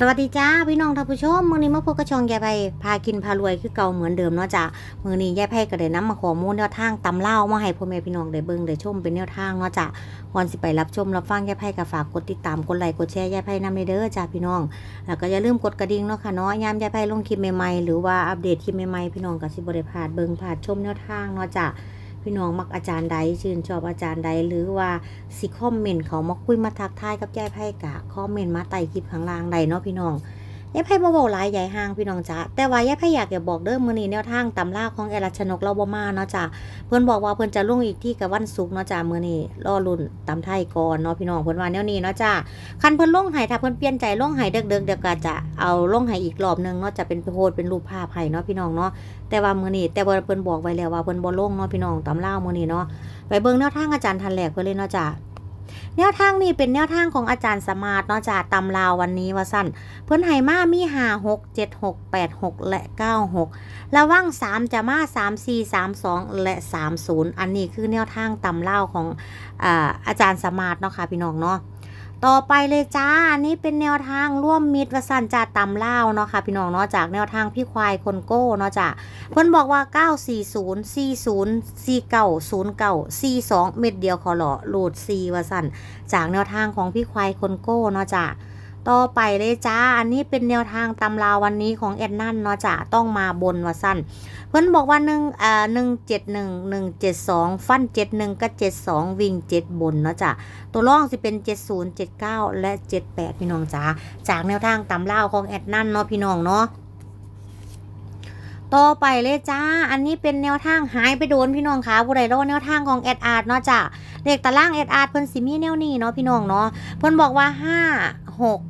สวัสดีจ้าพี่น้องท่านผู้ชมมื้อนี้มาพบกับช่องยายไพพากินพารวยคือเก่าเหมือนเดิมเนาะจ้ะมื้อนี้ยายไพก็ได้นำมาขอมูลแนวทางตำเล่ามาให้พ่อแม่พี่น้องได้เบิ่งได้ชมเป็นแนวทางเนาะจ้ะก่อนสิไปรับชมรับฟังยายไพก็ฝากกดติดตามกดไลค์กดแชร์ยายไพนำเด้อจ้าพี่น้อง แล้วก็อย่าลืมกดกระดิ่งเนาะค่ะเนาะยามยายไพลงคลิปใหม่ๆหรือว่าอัปเดตคลิปใหม่ๆพี่น้องก็สิบ่ได้พลาดเบิ่งพลาดชมแนวทางเนาะจ้ะ พี่น้องมักอาจารย์ใดชื่นชอบอาจารย์ใดหรือว่าสิคอมเมนต์เขามาคุยมาทักทายกับยายไพ่กะคอมเมนต์มาไต่คลิปข้างล่างใดเนาะพี่น้อง ยายไพ่บ่เว้าหลายใหญ่ห่างพี่น้องจ้ะแต่ว่ายายไพ่อยากจะบอกเด้อมื้อนี้แนวทางตำราของแอรัชนกเราบ่มาเนาะจ้ะเพิ่นบอกว่าเพิ่นจะลงอีกที่กับวันศุกร์เนาะจ้ะมื้อนี้รอรุ่นตำไทยก่อนเนาะพี่น้องเพิ่นว่าแนวนี้เนาะจ้ะคันเพิ่นลงให้ถ้าเพิ่นเปลี่ยนใจลงให้เด็กๆเดี๋ยวก็จะเอาลงให้อีกรอบนึงเนาะจะเป็นโพสเป็นรูปภาพให้เนาะพี่น้องเนาะแต่ว่ามื้อนี้แต่ว่าเพิ่นบอกไว้แล้วว่าเพิ่นบ่ลงเนาะพี่น้องตำรามื้อนี้เนาะไปเบิ่งแนวทางอาจารย์ทันแหลกเพื่อเลยเนาะจ้ะ แนวทางนี้เป็นแนวทางของอาจารย์สมาร์ทเนาะจากตำราววันนี้ว่าสั้นเพื่อนไหมามีหาหกเจ็ดหกแปดหกและเก้าหกระว่างสามจะมาสามสี่สามสองและสามศูนย์อันนี้คือแนวทางตำราของอาอาจารย์สมาร์ทเนาะค่ะพี่น้องเนาะ ต่อไปเลยจ้า อันนี้เป็นแนวทางร่วมมิตรวสันจ่าตำเล่าเนาะค่ะพี่น้องเนาะจากแนวทางพี่ควายคนโก้เนาะจ้ะเพิ่นบอกว่า 940 40 49 09 42 เม็ดเดียวขอหล่อโหลด4วสันจากแนวทางของพี่ควายคนโก้เนาะจ้ะ ต่อไปเลยจ้า อันนี้เป็นแนวทางตำราวันนี้ของแอดนั่นเนาะจ้ะต้องมาบนว่าสั่นเพิ่นบอกว่า1อ่า171 172ฟัน71กับ72วิ่ง7บนเนาะจ้ะตัวร่องสิเป็น70 79และ78พี่น้องจ้าจากแนวทางตำราของแอดนั่นเนาะพี่น้องเนาะต่อไปเลยจ้า อันนี้เป็นแนวทางหายไปโดนพี่น้องคะผู้ใดรอแนวทางของแอดอาร์เนาะจ้ะเลขตารางแอดอาร์เพิ่นสิมีแนวนี้เนาะพี่น้องเนาะ เพิ่นบอกว่าห้าหก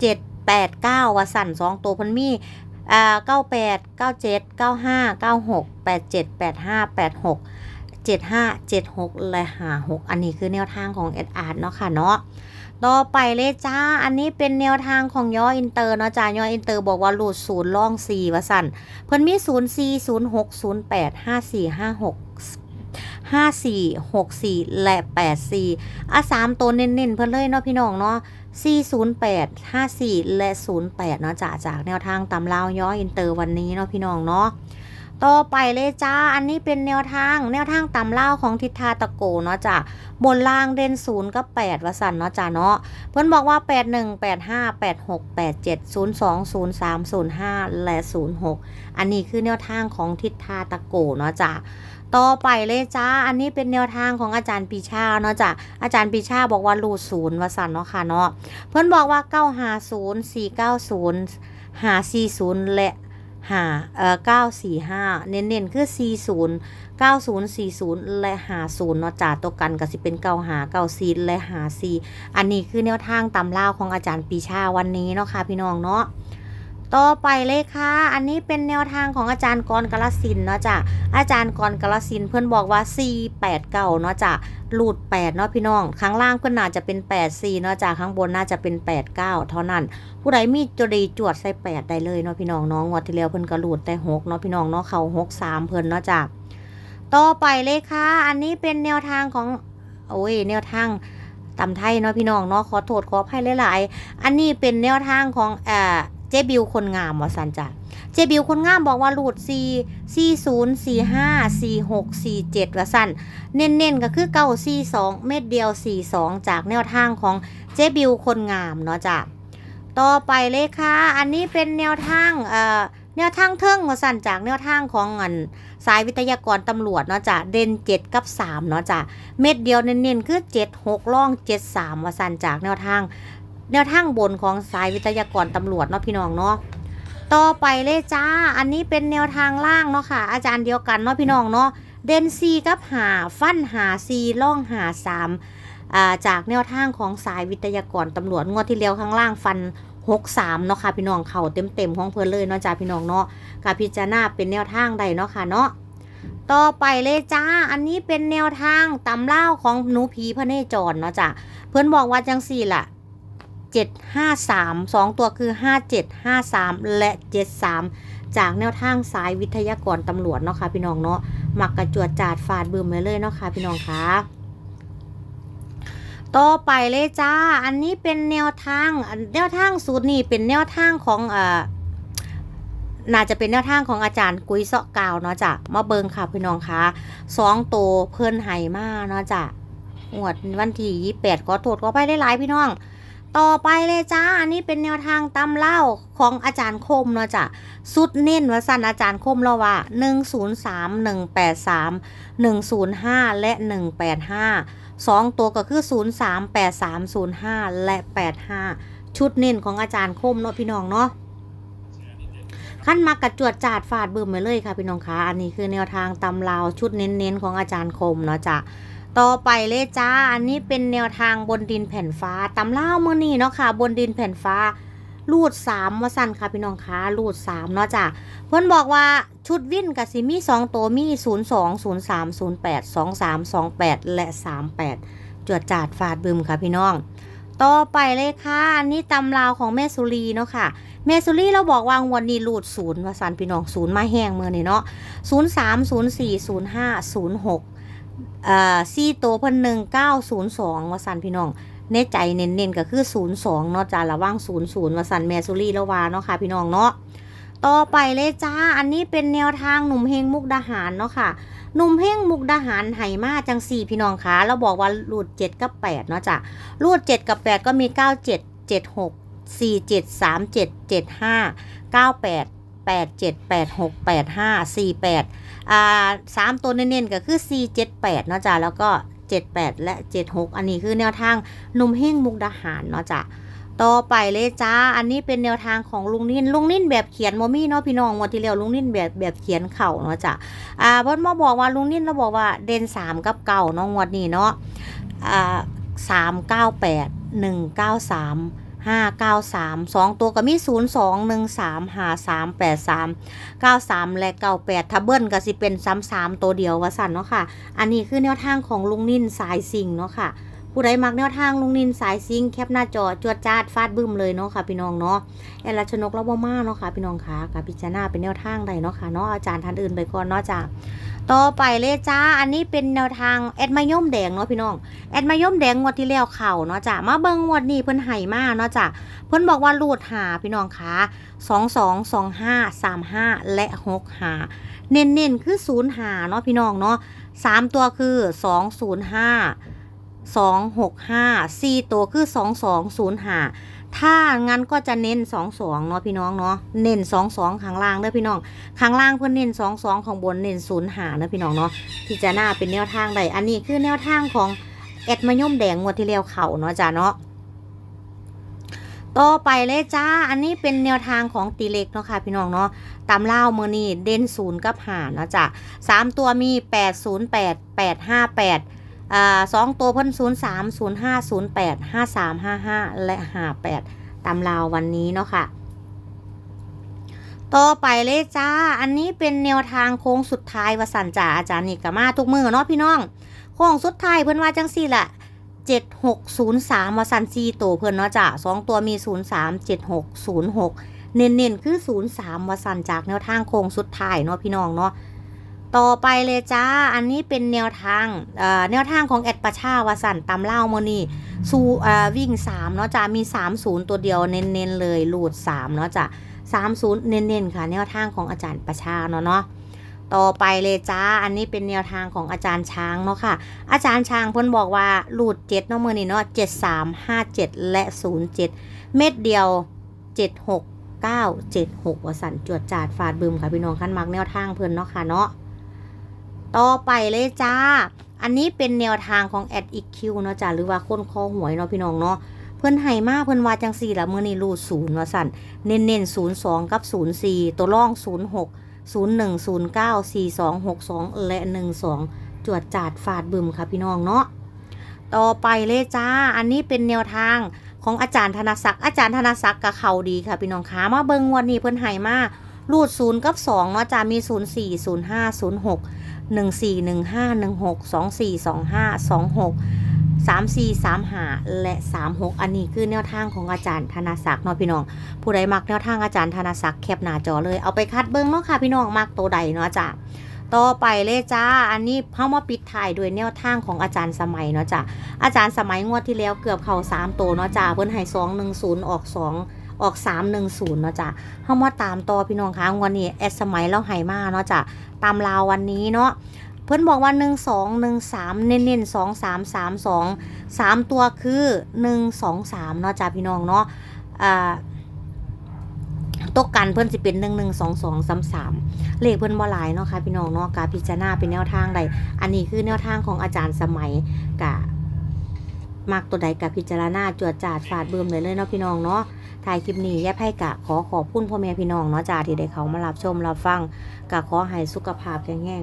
เจ็ดแปดเก้าว่าสั่นสองตัวพิ่นมีอ่าเก้าแปดเก้าเจ็ดเก้าห้าเก้าหกแปดเจ็ดแปดห้าแปดหกเจ็ดห้าเจ็ดหกและหาหกอันนี้คือแนวทางของแอดอาร์เนาะค่ะเนาะต่อไปเลยจ้า อันนี้เป็นแนวทางของย่ออินเตอร์เนาะจ้าย่ออินเตอร์บอกว่าหลุดศูนย์ล่องสี่ว่าสั่นเพิ่นมีศูนย์สี่ศูนย์หกศูนย์แปดห้าสี่ห้าหก ห้าสี่หกสี่และแปดสี่อะสามตัวเน้นๆ เพิ่นเลยเนาะพี่น้องเนาะสี่ศูนย์แปดห้าสี่และศูนย์แปดเนาะจ้าจากแนวทางตำราวย่ออินเตอร์วันนี้เนาะพี่น้องเนาะต่อไปเลยจ้า อันนี้เป็นแนวทาง แนวทางตำเล่าของทิศทาตะโกเนาะจ้ะบนล่างเด่นศูนย์กับแปดวสันเนาะจ้ะเนาะ เพิ่อนบอกว่า8 1 8 5 8 6 8 7 0 2 0 3 0 5และ0 6อันนี้คือแนวทางของทิศทาตะโกเนาะจ้ะ ต่อไปเลยจ้า อันนี้เป็นแนวทางของอาจารย์ปีชาเนาะจ้ะ อาจารย์ปีชาบอกว่ารูดศูนย์วสันเนาะค่ะเนาะ เพิ่อนบอกว่า9 5 0 4 9 0 5 4 0และหาเอ่อ945เน้นๆคือ40 9040และ50เนาะจ้าตัวกันก็สิเป็น9หา94และ54อันนี้คือแนวทางตำราของอาจารย์ปีชาวันนี้เนาะค่ะพี่น้องเนาะ ต่อไปเลยค่ะ อันนี้เป็นแนวทางของอาจารย์กรกาสินเนาะจ้ะ อาจารย์กรกาสินเพื่อนบอกว่า 4 8 9เนาะจ้ะหลุด8เนาะพี่น้อง ข้างล่างเพื่อนน่าจะเป็น 8 4เนาะจ้ะ ข้างบนน่าจะเป็น 8 9 เท่านั้น ผู้ใดมีจดีจวดใส่ 8 ได้เลยเนาะพี่น้องนาะงวดที่แล้วเพิ่อนก็หลุดแต่6เนาะพี่น้องเนาะเขา6 3เพิ่อนเนาะจ้ะ ต่อไปเลยค่ะ อันนี้เป็นแนวทางของ โอ้ย แนวทางตำไทยเนาะพี่น้องเนาะ ขอโทษขออภัยหลาย ๆ อันนี้เป็นแนวทางของเอ่อ เจบิวคนงามวสันจ้ะเจบิวคนงามบอกว่ารูด4 40 45 46 47ว่าสั่นเน้นๆก็คือเก้า42เม็ดเดียว42จากแนวทางของเจบิวคนงามเนาะจ้ะต่อไปเลยค่ะ อันนี้เป็นแนวทางเอ่อแนวทางเทิงว่าสั่นจากแนวทางของอันสายวิทยากรตำรวจเนาะจ้ะเด่น7กับ3เนาะจ้ะเม็ดเดียวเน้นๆคือ7 6ล่อง7 3ว่าสั่นจากแนวทาง แนวทางบนของสายวิทยากรตำรวจเนาะพี่น้องเนาะต่อไปเลยจ้า อันนี้เป็นแนวทางล่างเนาะค่ะ อาจารย์เดียวกันเนาะพี่น้องเนาะ เดนซีกับหาฟันหาซีล่องหาสามอ่าจากแนวทางของสายวิทยากรตำรวจงวดที่แล้วข้างล่างฟันหกสามเนาะค่ะพี่น้องเข่าเต็มๆของเพื่อนเลยเนาะจ้าพี่น้องเนาะกาพิจารณาเป็นแนวทางใดเนาะค่ะเนาะต่อไปเลยจ้า อันนี้เป็นแนวทางตำเล่าของหนูผีพระเนจรเนาะจ้ะเพื่อนบอกว่าจังสี่ล่ะ เจ็ดห้าสามสองตัวคือห้าเจ็ดห้าสามและเจ็ดสามจากแนวทางสายวิทยากรตำรวจเนาะค่ะพี่น้องเนาะมักกระจวดจาดฟาดบืมไปเลยเนาะค่ะพี่น้องคะต่อไปเลยจ้า อันนี้เป็นแนวทาง แนวทางสูตรนี่เป็นแนวทางของเอ่อน่าจะเป็นแนวทางของอาจารย์กุ้ยเสาะกาวเนาะจ้ะมาเบิงค่ะพี่น้องคะสองโตเพิ่นไห้มาเนาะจ้ะงวดวันที่ยี่แปดก็โทษก็ไปได้หลายพี่น้อง ต่อไปเลยจ้า อันนี้เป็นแนวทางตำเล่าของอาจารย์คมเนาะจ้ะสุดเน้นว่าสั่นอาจารย์คมเราว่า 103 183 105 และ 185สองตัวก็คือ 0 3 8 3 0 5 และ 85 ชุดเน้นของอาจารย์คมเนาะพี่น้องเนาะขั้นมากระจวดจาดฟาดบึมไปเลยค่ะพี่น้องคะ อันนี้คือแนวทางตำราวชุดเน้นๆของอาจารย์คมเนาะจ้ะ ต่อไปเลยจ้า อันนี้เป็นแนวทางบนดินแผ่นฟ้าตำราวมือนี้เนาะค่ะ บนดินแผ่นฟ้า รูดสามว่าสั้นค่ะพี่น้องคะรูดสามเนาะจ้ะเพื่อนบอกว่าชุดวิ่นกับซิมี่สองตัวมี0 2 0 3 0 8 2 3 2 8แปดสองสามสองแปดและ38จวดจาดฟาดบึมค่ะพี่น้อง ต่อไปเลยค่ะอันนี้ตำราวของแม่สุรีเนาะค่ะแม่สุรีเราบอกว่างวันนี้รูดศูนย์ว่าสันพี่น้องศูนย์มาแห้งเมื่อนี่เนาะศูนย์สามศูนย์สี่ศูนย์ห้าศูนย์หก อ่อซี่โตวเพันหนึ่งเก้าศูนย์สองว่าสันพี่น้องในใจเน้นๆก็คือศูนย์สองเนาะจ้าระว่างศูนย์ศูนย์ว่าสันแม่สุรีล้วาเนาะค่ะพี่น้องเนาะต่อไปเลยจ้า อันนี้เป็นแนวทางหนุ่มเฮงมุกดาหารเนาะค่ะหนุ่มเฮงมุกดาหารไหมาจังสี่พี่น้องคะเราบอกว่ารูดเจ็ดกับแปดเนาะจ้ะรูดเจ็ดกับแปดก็มีเก้าเจ็ดเจ็ดหกสี่เจ็ดสามเจ็ดเจ็ดห้าเก้าแปด แปดเจ็ดแปดหกแปดห้าสี่แปดอ่าสามตัวเน้นๆก็คือสี่เจ็ดแปดเนาะจ้ะแล้วก็เจ็ดแปดและเจ็ดหกอันนี้คือแนวทางหนุ่มเฮงมุกดาหารเนาะจ้ะต่อไปเลยจ้า อันนี้เป็นแนวทางของลุงนิ่น ลุงนิ่นแบบเขียนโมมี่เนาะพี่น้องวันที่แล้วลุงนิ่นแบบแบบเขียนเข่าเนาะจ้ะ อ่าเพิ่นมาบอกว่าลุงนิ่นเราบอกว่าเดนสามกับเก่าเนาะงวดนี้เนาะ อ่าสามเก้าแปดหนึ่งเก้าสาม ห้าเก้าสามสองตัวก็มีศูนย์สองหนึ่งสามหาสามแปดสามเก้าสามและเก้าแปดถ้าเบิลก็สิเป็นซ้ำสามตัวเดียวว่าสั่นเนาะค่ะ อันนี้คือแนวทางของลุงนิ่นสายสิงเนาะค่ะ ผู้ใดมักแนวทางลุงนินสายซิงแคปหน้าจอจวดจาดฟาดบึ้มเลยเนาะค่ะพี่น้องเนาะแอลชนกละบ่มาเนาะค่ะพี่น้องค่ะกับพิจารณาเป็นแนวทางใดเนาะค่ะเนาะอาจารย์ท่านอื่นไปก่อนเนาะจ้า ต่อไปเลยจ้า อันนี้เป็นแนวทางแอดมายมแดงเนาะพี่น้อง แอดมายมแดงงวดที่แล้วเข่าเนาะจ้ามาเบิ่งงวดนี้เพิ่นไห้มากเนาะจ้าเพิ่นบอกว่ารูดหาพี่น้องคะสองสองสองห้าสามห้าและหกหาเน้นๆคือศูนย์หาเนาะพี่น้องเนาะสามตัวคือสองศูนย์ห้าสองหกห้าสี่ตัวคือสองสองศูนย์หา ถ้างั้นก็จะเน้นสองสองเนาะพี่น้องเนาะเน้นสองสองข้างล่างเด้อพี่น้องข้างล่างเพื่อนเน้นสองสองของบนเน้นศูนย์หาเด้อพี่น้องเนาะพิจารณาเป็นแนวทางใดอันนี้คือแนวทางของแอดมะย่มแดงงวดที่แล้วเข่าเนาะจ้าเนาะต่อไปเลยจ้า อันนี้เป็นแนวทางของตีเล็กเนาะค่ะพี่น้องเนาะ ตามเล่าเมื่อนี่เด่นศูนย์กับหาเนาะจ้ะสามตัวมีแปดศูนย์แปดแปดห้าแปด อ่าสองตัวเพิ่นศูนย์สามศูนย์ห้าศูนย์แปดห้าสามห้าห้าและห้าแปดตามราววันนี้เนาะค่ะต่อไปเลยจ้า อันนี้เป็นแนวทางโค้งสุดท้ายวสันจ่าอาจารย์นี่กมาทุกมือเนาะพี่น้อง โค้งสุดท้ายเพิ่อนว่าจังสี่ละเจ็ดหกศูนย์สามวสันซีตัวเพิ่นเนาะจ้ะสองตัวมีศูนย์สามเจ็ดหกศูนย์หกเน้นๆคือศูนย์สามวสันจากแนวทางโค้งสุดท้ายเนาะพี่น้องเนาะ ต่อไปเลยจ้า อันนี้เป็นแนวทางอ่อแนวทางของแอดประชาวสันตำเล่าโมนี่สู่อ่อวิ่ง3เนาะจ้ามี 30 ตัวเดียวเน้นๆเลยหลูด3เนาะจ้ะ30 เน้นๆค่ะ แนวทางของอาจารย์ประชาเนาะเนาะต่อไปเลยจ้า อันนี้เป็นแนวทางของอาจารย์ช้างเนาะค่ะ อาจารย์ช้างเพิ่นบอกว่าหลูด7เนาะมือนี่เนาะ73 57และ07เม็ดเดียว76 9 76วสันจวดจาดฟาดบึมค่ะพี่น้องขั้นมักแนวทางเพิ่นเนาะค่ะเนาะ ต่อไปเลยจ้า อันนี้เป็นแนวทางของแอดอีคิวเนาะจ้าหรือว่าคนคอหวยเนาะพี่น้องเนาะเพิ่อนให้มาเพิ่อนว่าจังสี่ละมื้อนี้รูดศูนย์ว่าสั่นเน้นเน้นศูนย์สองกับศูนย์สี่ตัวร่องศูนย์หกศูนย์หนึ่งศูนย์เก้าสี่สองหกสองและหนึ่งสองจวดจาดฟาดบึมค่ะพี่น้องเนาะต่อไปเลยจ้า อันนี้เป็นแนวทางของอาจารย์ธนศักดิ์อาจารย์ธนศักดิ์กับเขาดีค่ะพี่น้องคะมาเบิ่งวดนี้เพิ่อนให้มารูดศูนย์กับสองเนาะจ้ามีศูนย์สี่ศูนย์ห้าศูนย์หก หนึ่งสี่หนึ่งห้าหนึ่งหกสองสี่สองห้าสองหกสามสี่สามหาและสามหกอันนี้คือแนวทางของอาจารย์ธนศักดิ์เนาะพี่น้อง ผู้ใดมักแนวทางอาจารย์ธนศักดิ์แคปหน้าจอเลย เอาไปคัดเบิ้งเนาะค่ะพี่น้องมักตัวใดเนาะจ้ะต่อไปเลยจ้า อันนี้เข้ามาปิดถ่ายด้วยแนวทางของอาจารย์สมัยเนาะจ้ะอาจารย์สมัยงวดที่แล้วเกือบเข้า3โตวเนาะจ้ะเพิ่นให้210ออก2 ออก 310 เนาะจ้ะเฮามาตามต่อพี่น้องคะงวดนี้แอดสมัยเราให้มาเนาะจ้ะตามลาววันนี้เนาะเพิ่อนบอกว่า 1 2 1 3 เน้นๆ 2 3 3 2 3 ตัวคือ 1 2 3 เนาะจ้ะพี่น้องเนาะอ่าตกกันเพิ่อนสิเป็น1 1 2 2 3 3เลขเพิ่อนบ่หลายเนาะค่ะพี่น้องเนาะกาพิจารณาเป็นแนวทางใด อันนี้คือแนวทางของอาจารย์สมัยกะมักตัวใดกับพิจารณาจวดจาดฟาดเบิ่มเลยเลยเนาะพี่น้องเนาะ ถ่ายคลิปนี้ย่ไพ่กะขอขอบคุณพ่อแม่พี่น้องเนาะจ้าที่ได้เขามารับชมรับฟังกะขอให้สุขภาพแข็งแรง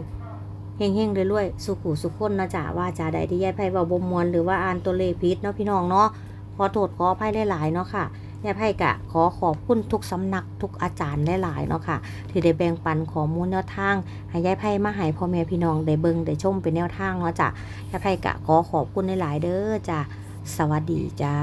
เฮงๆเรื่อยๆสุขุสุขคนเนาะจ้าว่าจาใดที่แย่ไพ่เว้าบ่มวนหรือว่าอ่านตัวเลขผิดเนาะพี่น้องเนาะขอโทษขออภัยหลายๆเนาะค่ะแย่ไพ่กะขอขอบคุณทุกสำนักทุกอาจารย์หลายๆเนาะค่ะ ที่ได้แบ่งปันข้อมูลแนวทางให้ยายไพ่มาให้พ่อแม่พี่น้องได้เบิ่งได้ชมเป็นแนวทางเนาะจ้ะยายไพ่กะขอขอบคุณหลายๆเด้อจ้ะสวัสดีจ้า